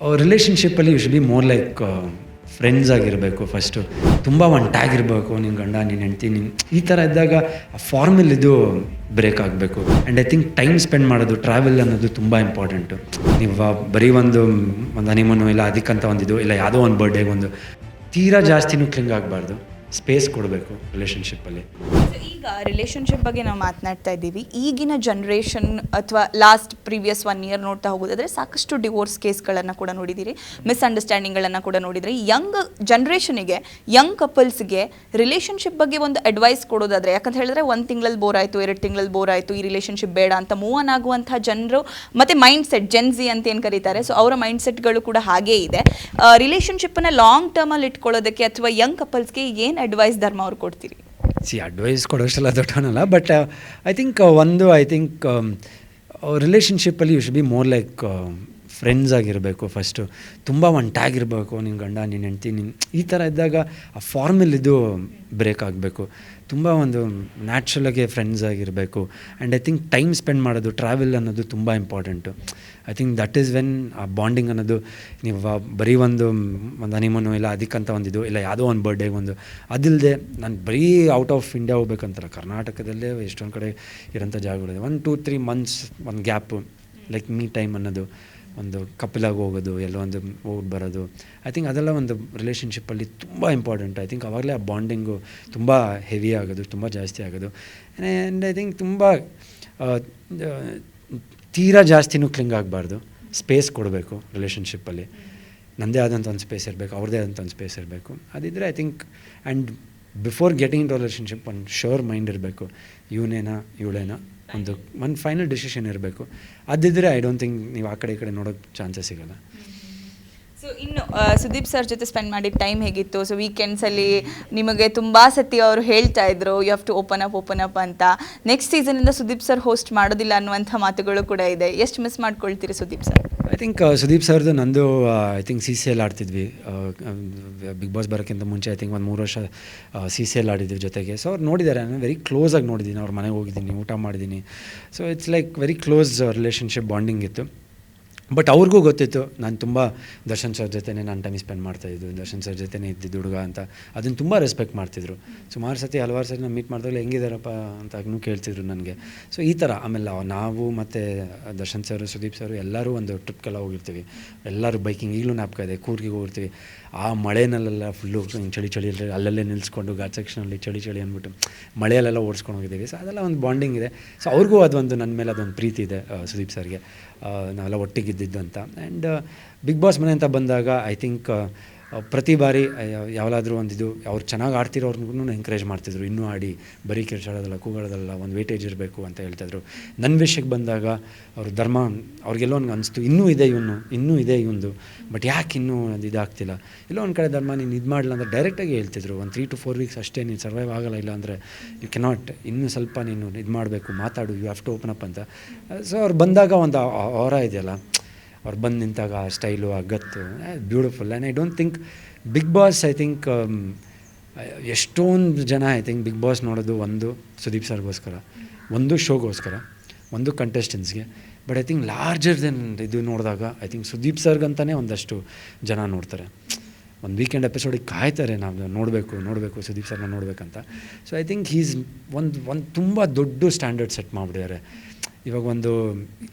ರಿಲೇಷನ್ಶಿಪ್ಪಲ್ಲಿ you should be more like friends ಆಗಿರಬೇಕು first ತುಂಬ ಒಂದು ಟ್ಯಾಗ್ ಇರಬೇಕು ನಿನ್ನ ಗಂಡ ನಿನ್ನ ಹೆಂಡ್ತಿ ನಿನ್ನ ಈ ಥರ ಇದ್ದಾಗ ಆ ಫಾರ್ಮಲ್ ಇದು ಬ್ರೇಕ್ ಆಗಬೇಕು. And I think time spend ಮಾಡೋದು ಟ್ರಾವೆಲ್ ಅನ್ನೋದು ತುಂಬ ಇಂಪಾರ್ಟೆಂಟು ನೀವು ಬರೀ ಒಂದು ಒಂದು ಹನಿಮೂನು ಇಲ್ಲ ಅದಕ್ಕಂತ ಒಂದಿದು, ಇಲ್ಲ ಯಾವುದೋ ಒಂದು ಬರ್ಡೇಗೆ ಒಂದು ತೀರಾ ಜಾಸ್ತಿನೂ ಕ್ಲಿಂಗ್ ಆಗಬಾರ್ದು. ಸ್ಪೇಸ್ ಕೊಡಬೇಕು ರಿಲೇಷನ್ಶಿಪ್ಪಲ್ಲಿ ಈಗ ರಿಲೇಶನ್ಶಿಪ್ ಬಗ್ಗೆ ನಾವು ಮಾತನಾಡ್ತಾ ಇದ್ದೀವಿ. ಈಗಿನ ಜನ್ರೇಷನ್ ಅಥವಾ ಲಾಸ್ಟ್ ಪ್ರೀವಿಯಸ್ ಒನ್ ಇಯರ್ ನೋಡ್ತಾ ಹೋಗೋದಾದರೆ ಸಾಕಷ್ಟು ಡಿವೋರ್ಸ್ ಕೇಸ್ಗಳನ್ನು ಕೂಡ ನೋಡಿದ್ದೀರಿ ಮಿಸ್ಅಂಡರ್ಸ್ಟ್ಯಾಂಡಿಂಗ್ಗಳನ್ನು ಕೂಡ ನೋಡಿದ್ರಿ. ಯಂಗ್ ಜನ್ರೇಷನಿಗೆ ಯಂಗ್ ಕಪಲ್ಸ್ಗೆ ರಿಲೇಷನ್ಶಿಪ್ ಬಗ್ಗೆ ಒಂದು ಅಡ್ವೈಸ್ ಕೊಡೋದಾದ್ರೆ, ಯಾಕಂತ ಹೇಳಿದ್ರೆ ಒಂದು ತಿಂಗಳಲ್ಲಿ ಬೋರ್ ಆಯಿತು, ಎರಡು ತಿಂಗಳಲ್ಲಿ ಬೋರ್ ಆಯಿತು, ಈ ರಿಲೇಶನ್ಶಿಪ್ ಬೇಡ ಅಂತ ಮೂವ್ ಆನ್ ಆಗುವಂತಹ ಜನರು ಮತ್ತು ಮೈಂಡ್ ಸೆಟ್ ಜೆನ್ಸಿ ಅಂತ ಏನು ಕರೀತಾರೆ ಸೊ ಅವರ ಮೈಂಡ್ ಸೆಟ್ಗಳು ಕೂಡ ಹಾಗೇ ಇದೆ. ರಿಲೇಶನ್ಶಿಪ್ಪನ್ನು ಲಾಂಗ್ ಟರ್ಮಲ್ಲಿ ಇಟ್ಕೊಳ್ಳೋದಕ್ಕೆ ಅಥವಾ ಯಂಗ್ ಕಪಲ್ಸ್ಗೆ ಏನು ಅಡ್ವೈಸ್ ಧರ್ಮ ಅವ್ರು ಕೊಡ್ತೀರಿ? ಸಿ ಅಡ್ವೈಸ್ ಕೊಡೋಷ್ಟೆಲ್ಲ ದೊಡ್ಡವನಲ್ಲ ಬಟ್ ಐ ಥಿಂಕ್ ಒಂದು I think ರಿಲೇಷನ್ಶಿಪ್ಪಲ್ಲಿ you should be more like friends ಆಗಿರಬೇಕು ಫಸ್ಟು ತುಂಬ ಇರಬೇಕು ನಿನ್ನ ಗಂಡ ನಿನ್ನ ಹೆಂಡ್ತಿ ನಿನ್ನ ಈ ಥರ ಇದ್ದಾಗ ಆ ಫಾರ್ಮಲ್ ಇದು ಬ್ರೇಕ್ ಆಗಬೇಕು. ತುಂಬ ಒಂದು ನ್ಯಾಚುರಲಾಗಿ ಫ್ರೆಂಡ್ಸ್ ಆಗಿರಬೇಕು. And I think time spend ಮಾಡೋದು ಟ್ರಾವೆಲ್ ಅನ್ನೋದು ತುಂಬ important I think that is when ಆ ಬಾಂಡಿಂಗ್ ಅನ್ನೋದು, ನೀವು ಬರೀ ಒಂದು ಒಂದು ಅನಿಮನು ಇಲ್ಲ ಅದಕ್ಕಂತ ಒಂದಿದು ಇಲ್ಲ, ಯಾವುದೋ ಒಂದು ಬರ್ಡೇಗೆ ಒಂದು. ಅದಿಲ್ಲದೆ ನಾನು ಬರೀ ಔಟ್ ಆಫ್ ಇಂಡಿಯಾ ಹೋಗ್ಬೇಕಂತಲ್ಲ. ಕರ್ನಾಟಕದಲ್ಲೇ ಎಷ್ಟೊಂದು ಕಡೆ ಇರೋಂಥ ಜಾಗಗಳಿದೆ. ಒನ್ ಟೂ ತ್ರೀ ಮಂತ್ಸ್ ಒಂದು ಗ್ಯಾಪು ಲೈಕ್ ಮೀ ಟೈಮ್ ಅನ್ನೋದು. ಒಂದು ಕಪ್ಪಲಾಗಿ ಹೋಗೋದು, ಎಲ್ಲೋ ಒಂದು ಹೋಗಿ ಬರೋದು. ಐ ಥಿಂಕ್ ಅದೆಲ್ಲ ಒಂದು ರಿಲೇಷನ್ಶಿಪ್ಪಲ್ಲಿ ತುಂಬ ಇಂಪಾರ್ಟೆಂಟ್ ಐ ಥಿಂಕ್ ಅವಾಗಲೇ ಆ ಬಾಂಡಿಂಗು ತುಂಬ ಹೆವಿ ಆಗೋದು, ತುಂಬ ಜಾಸ್ತಿ ಆಗೋದು. ಆ್ಯಂಡ್ ಐ ಥಿಂಕ್ ತುಂಬ ತೀರಾ ಜಾಸ್ತಿನೂ ಕ್ಲಿಂಗ್ ಆಗಬಾರ್ದು. ಸ್ಪೇಸ್ ಕೊಡಬೇಕು ರಿಲೇಷನ್ಶಿಪ್ಪಲ್ಲಿ ನನ್ನದೇ ಆದಂಥ ಒಂದು ಸ್ಪೇಸ್ ಇರಬೇಕು ಅವ್ರದ್ದೇ ಆದಂಥ ಒಂದು ಸ್ಪೇಸ್ ಇರಬೇಕು. ಅದಿದ್ದರೆ I think and before getting in relationship ಒಂದು ಶೋರ್ ಮೈಂಡ್ ಇರಬೇಕು. ಇವನೇನಾ ಇವಳೇನಾ? ಒಂದು ಒಂದು ಫೈನಲ್ ಡಿಸಿಷನ್ ಇರಬೇಕು. ಅದಿದ್ದರೆ ಐ ಡೋಂಟ್ ಥಿಂಕ್ ನೀವು ಆ ಕಡೆ ಈ ಕಡೆ ನೋಡೋಕ್ಕೆ ಚಾನ್ಸಸ್ ಸಿಗೋಲ್ಲ. ಇನ್ನು ಸುದೀಪ್ ಸರ್ ಜೊತೆ ಸ್ಪೆಂಡ್ ಮಾಡಿದ ಟೈಮ್ ಹೇಗಿತ್ತು? ಸೊ ವೀಕೆಂಡ್ಸಲ್ಲಿ ನಿಮಗೆ ತುಂಬ ಸತಿ ಅವರು ಹೇಳ್ತಾ ಇದ್ರು you have to open up open up ಅಂತ. ನೆಕ್ಸ್ಟ್ ಸೀಸನಿಂದ ಸುದೀಪ್ ಸರ್ ಹೋಸ್ಟ್ ಮಾಡೋದಿಲ್ಲ ಅನ್ನುವಂಥ ಮಾತುಗಳು ಕೂಡ ಇದೆ. ಎಷ್ಟು miss ಮಾಡ್ಕೊಳ್ತೀರಿ Sudeep sir? I think Sudeep ಸರ್ದು ನಂದು I think C C L ಆಡ್ತಿದ್ವಿ. ಬಿಗ್ ಬಾಸ್ ಬರೋಕ್ಕಿಂತ ಮುಂಚೆ ಐ ಥಿಂಕ್ ಒಂದು ಮೂರು ವರ್ಷ ಸಿ ಸಿ ಎಲ್ ಆಡಿದ್ವಿ ಜೊತೆಗೆ. ಸೊ ಅವ್ರು ನೋಡಿದ್ದಾರೆ ನಾನು ವೆರಿ ಕ್ಲೋಸಾಗಿ ನೋಡಿದ್ದೀನಿ ಅವ್ರ ಮನೆಗೆ ಹೋಗಿದ್ದೀನಿ ಊಟ ಮಾಡಿದ್ದೀನಿ so it's like very close relationship bonding ಇತ್ತು. ಬಟ್ ಅವ್ರಿಗೂ ಗೊತ್ತಿತ್ತು, ನಾನು ತುಂಬ ದರ್ಶನ್ ಸರ್ ಜೊತೆನೇ ನಾನು ಟೈಮ್ ಸ್ಪೆಂಡ್ ಮಾಡ್ತಾಯಿದ್ದು ದರ್ಶನ್ ಸರ್ ಜೊತೆನೇ ಇದ್ದಿದ್ದು ಹುಡುಗ ಅಂತ. ಅದನ್ನು ತುಂಬ ರೆಸ್ಪೆಕ್ಟ್ ಮಾಡ್ತಿದ್ರು. ಸುಮಾರು ಸತಿ ಹಲವಾರು ಸರಿ ನಾನು ಮೀಟ್ ಮಾಡಿದಾಗಲೇ ಹೆಂಗಿದಾರಪ್ಪ? ಅಂತ ಅಗ್ನೂ ಕೇಳ್ತಿದ್ರು ನನಗೆ. ಸೊ ಈ ಥರ ಆಮೇಲೆ ನಾವು ಮತ್ತು ದರ್ಶನ್ ಸರ್, ಸುದೀಪ್ ಸರ್ ಎಲ್ಲರೂ ಒಂದು ಟ್ರಿಪ್ಗೆಲ್ಲ ಹೋಗಿರ್ತೀವಿ. ಎಲ್ಲರೂ ಬೈಕಿಂಗ್ ಈಗಲೂ ನಾಪ್ಕ ಇದೆ, ಕೂರ್ಗಿಗೆ ಹೋಗಿರ್ತೀವಿ. ಆ ಮಳೆನಲ್ಲೆಲ್ಲ ಫುಲ್ಲು ಚಳಿ ಚಳಿ ಅಲ್ಲಲ್ಲೇ ನಿಲ್ಲಿಸ್ಕೊಂಡು ಘಾಟ್ ಸೆಕ್ಷನಲ್ಲಿ ಚಳಿ ಚಳಿ ಅಂದ್ಬಿಟ್ಟು ಮಳೆಯಲ್ಲೆಲ್ಲ ಓಡಿಸ್ಕೊಂಡು ಹೋಗಿದ್ದೀವಿ. ಸೊ ಅದೆಲ್ಲ ಒಂದು ಬಾಂಡಿಂಗ್ ಇದೆ. ಸೊ ಅವ್ರಿಗೂ ಅದೊಂದು ನನ್ನ ಮೇಲೆ ಅದೊಂದು ಪ್ರೀತಿ ಇದೆ ಸುದೀಪ್ ಸರ್ಗೆ. ನಾವೆಲ್ಲ ನಾವೆಲ್ಲ ಒಟ್ಟಿಗಿದ್ದಿದ್ದು ಅಂತ. ಆ್ಯಂಡ್ ಬಿಗ್ ಬಾಸ್ ಮನೆ ಅಂತ ಬಂದಾಗ ಐ ಥಿಂಕ್ ಪ್ರತಿ ಬಾರಿ ಯಾವಾದರೂ ಒಂದು ಇದು, ಅವ್ರು ಚೆನ್ನಾಗಿ ಆಡ್ತಿರೋರ್ಗೂ ಎಂಕರೇಜ್ ಮಾಡ್ತಿದ್ರು. ಇನ್ನೂ ಆಡಿ, ಬರೀ ಕಿರ್ಚಾಡೋದಲ್ಲ, ಕೂಗಾಡೋದಲ್ಲ, ಒಂದು ವೇಟೇಜ್ ಇರಬೇಕು ಅಂತ ಹೇಳ್ತಾಯಿದ್ರು ನನ್ನ ವಿಷಯಕ್ಕೆ ಬಂದಾಗ, ಅವರು ಧರ್ಮ, ಅವ್ರಿಗೆಲ್ಲೋ ಒಂದು ಅನಿಸ್ತು. ಇನ್ನೂ ಇದೆ ಇವನು, ಇನ್ನೂ ಇದೆ ಇವನು ಬಟ್ ಯಾಕೆ ಇನ್ನೂ ಅದು ಇದಾಗ್ತಿಲ್ಲ? ಎಲ್ಲೋ ಒಂದು ಕಡೆ ಧರ್ಮ, ನೀನು ಇದು ಮಾಡಲ್ಲ ಅಂದರೆ ಡೈರೆಕ್ಟಾಗಿ ಹೇಳ್ತಿದ್ರು. ಒಂದು ತ್ರೀ ಟು ಫೋರ್ ವೀಕ್ಸ್ ಅಷ್ಟೇ, ನೀನು ಸರ್ವೈವ್ ಆಗಲ್ಲ ಇಲ್ಲ ಅಂದರೆ ಯು ಕೆನಾಟ್ ಇನ್ನೂ ಸ್ವಲ್ಪ ನೀನು ಇದು ಮಾಡಬೇಕು, ಮಾತಾಡು you have to open up ಅಂತ. ಸೊ ಅವ್ರು ಬಂದಾಗ ಒಂದು ಅವರ ಇದೆಯಲ್ಲ ಅವ್ರು ಬಂದು ನಿಂತಾಗ ಆ ಸ್ಟೈಲು, ಆ ಗತ್ತು beautiful and I don't think Bigg Boss I think ಎಷ್ಟೊಂದು ಜನ ಐ ಥಿಂಕ್ ಬಿಗ್ ಬಾಸ್ ನೋಡೋದು ಒಂದು ಸುದೀಪ್ ಸರ್ಗೋಸ್ಕರ, ಒಂದು ಶೋಗೋಸ್ಕರ, ಒಂದು ಕಂಟೆಸ್ಟೆಂಟ್ಸ್ಗೆ but I think larger than ಇದು ನೋಡಿದಾಗ ಐ ಥಿಂಕ್ ಸುದೀಪ್ ಸರ್ಗಂತಲೇ ಒಂದಷ್ಟು ಜನ ನೋಡ್ತಾರೆ. ಒಂದು ವೀಕೆಂಡ್ ಎಪಿಸೋಡಿಗೆ ಕಾಯ್ತಾರೆ ನಾವು, ನೋಡಬೇಕು ನೋಡಬೇಕು, ಸುದೀಪ್ ಸರ್ನ ನೋಡಬೇಕಂತ. ಸೊ ಐ ಥಿಂಕ್ ಹೀಸ್ ಒಂದು ಒಂದು ತುಂಬ ದೊಡ್ಡ ಸ್ಟ್ಯಾಂಡರ್ಡ್ ಸೆಟ್ ಮಾಡಿಬಿಟ್ಟಿದ್ದಾರೆ. ಇವಾಗ ಒಂದು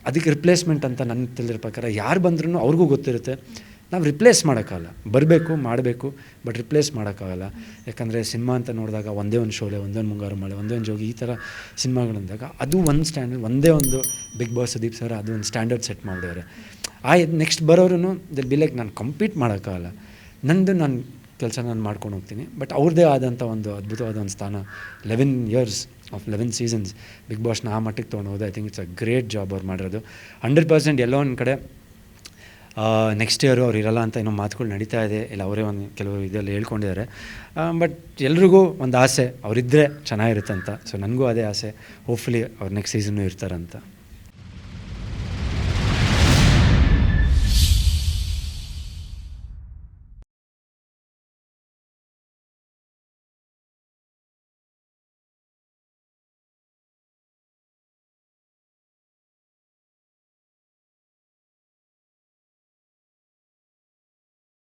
ಅದಕ್ಕೆ ರಿಪ್ಲೇಸ್ಮೆಂಟ್ ಅಂತ ನನ್ನ ತಿಳಿದಿರೋ ಪ್ರಕಾರ ಯಾರು ಬಂದ್ರೂ ಅವ್ರಿಗೂ ಗೊತ್ತಿರುತ್ತೆ. ನಾವು ರಿಪ್ಲೇಸ್ ಮಾಡೋಕ್ಕಾಗಲ್ಲ. ಬರಬೇಕು, ಮಾಡಬೇಕು ಬಟ್ ರಿಪ್ಲೇಸ್ ಮಾಡೋಕ್ಕಾಗಲ್ಲ. ಯಾಕಂದರೆ ಸಿನಿಮಾ ಅಂತ ನೋಡಿದಾಗ ಒಂದೇ ಒಂದು ಶೋಲೆ, ಒಂದೇ ಒಂದು ಮುಂಗಾರು ಮಳೆ, ಒಂದೇ ಒಂದು ಜೋಗಿ ಈ ಥರ ಸಿನಿಮಾಗಳಂದಾಗ ಅದು ಒಂದು ಸ್ಟ್ಯಾಂಡರ್ಡ್ ಒಂದೇ ಒಂದು ಬಿಗ್ ಬಾಸ್ ಸುದೀಪ್ ಸರ್ ಅದು ಒಂದು ಸ್ಟ್ಯಾಂಡರ್ಡ್ ಸೆಟ್ ಮಾಡಿದವ್ರೆ. ಆ ನೆಕ್ಸ್ಟ್ ಬರೋರು ದಿಲ್ ಬಿ ಲೈಕ್ ನಾನು ಕಂಪೀಟ್ ಮಾಡೋಕ್ಕಾಗಲ್ಲ. ನಂದು ನಾನು ಕೆಲಸ ನಾನು ಮಾಡ್ಕೊಂಡು ಹೋಗ್ತೀನಿ. ಬಟ್ ಅವ್ರದ್ದೇ ಆದಂಥ ಒಂದು ಅದ್ಭುತವಾದ ಒಂದು ಸ್ಥಾನ. Eleven years of eleven seasons Bigg ಬಾಸ್ನ ಆ ಮಟ್ಟಿಗೆ ತೊಗೊಂಡು I think it's a great job ಅವ್ರು ಮಾಡಿರೋದು. ಹಂಡ್ರೆಡ್ ಪರ್ಸೆಂಟ್ ಎಲ್ಲೋ ಒಂದು ಕಡೆ ನೆಕ್ಸ್ಟ್ ಇಯರು ಅವ್ರು ಇರಲ್ಲ ಅಂತ ಏನೋ ಮಾತುಗಳು ನಡೀತಾ ಇದೆ. ಇಲ್ಲ, ಅವರೇ ಒಂದು ಕೆಲವರು ಇದೆಲ್ಲ ಹೇಳ್ಕೊಂಡಿದ್ದಾರೆ. ಬಟ್ ಎಲ್ರಿಗೂ ಒಂದು ಆಸೆ ಅವರಿದ್ದರೆ ಚೆನ್ನಾಗಿರುತ್ತಂತ ಸೊ ನನಗೂ ಅದೇ ಆಸೆ. ಹೋಪ್ಫುಲಿ ಅವ್ರು ನೆಕ್ಸ್ಟ್ ಸೀಸನ್ನು ಇರ್ತಾರಂತ.